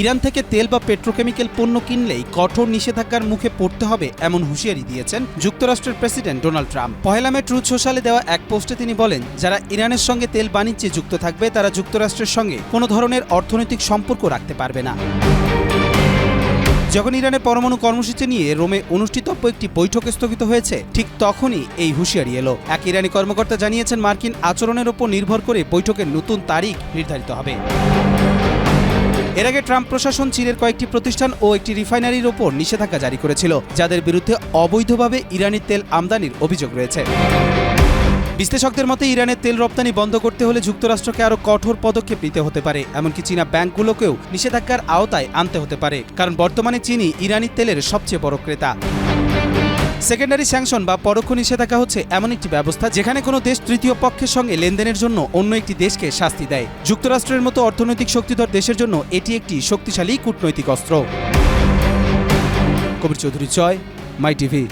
Iran থেকে তেল বা পেট্রোকেমিক্যাল পণ্য কিনলেই কঠোর নিষেধাজ্ঞার মুখে পড়তে হবে এমন হুঁশিয়ারি দিয়েছেন যুক্তরাষ্ট্রের প্রেসিডেন্ট ডোনাল্ড ট্রাম্প। পহেলা মে ট্রুথ সোশ্যালে দেওয়া এক পোস্টে তিনি বলেন, যারা ইরানের সঙ্গে তেল বাণিজ্যে যুক্ত থাকবে, তারা যুক্তরাষ্ট্রের সঙ্গে কোনো ধরনের অর্থনৈতিক সম্পর্ক রাখতে পারবে না। যখন ইরানের পরমাণু কর্মসূচি নিয়ে রোমে অনুষ্ঠিতব্য একটি বৈঠক স্থগিত হয়েছে, ঠিক তখনই এই হুঁশিয়ারি এলো। এক ইরানি কর্মকর্তা জানিয়েছেন, মার্কিন আচরণের ওপর নির্ভর করে বৈঠকের নতুন তারিখ নির্ধারিত হবে। এর আগে ট্রাম্প প্রশাসন চীনের কয়েকটি প্রতিষ্ঠান ও একটি রিফাইনারির ওপর নিষেধাজ্ঞা জারি করেছিল, যাদের বিরুদ্ধে অবৈধভাবে ইরানি তেল আমদানির অভিযোগ রয়েছে। বিশ্লেষকদের মতে, ইরানের তেল রপ্তানি বন্ধ করতে হলে যুক্তরাষ্ট্রকে আরও কঠোর পদক্ষেপ নিতে হতে পারে, এমনকি চীনা ব্যাংকগুলোকেও নিষেধাজ্ঞার আওতায় আনতে হতে পারে, কারণ বর্তমানে চীনই ইরানি তেলের সবচেয়ে বড় ক্রেতা। সেকেন্ডারি স্যাংশন বা পরোক্ষ নিষেধাজ্ঞা হচ্ছে এমন একটি ব্যবস্থা যেখানে কোনো দেশ তৃতীয় পক্ষের সঙ্গে লেনদেনের জন্য অন্য একটি দেশকে শাস্তি দেয়। যুক্তরাষ্ট্রের মতো অর্থনৈতিক শক্তিধর দেশের জন্য এটি একটি শক্তিশালী কূটনৈতিক অস্ত্র। কবির চৌধুরী, জয় মাই টিভি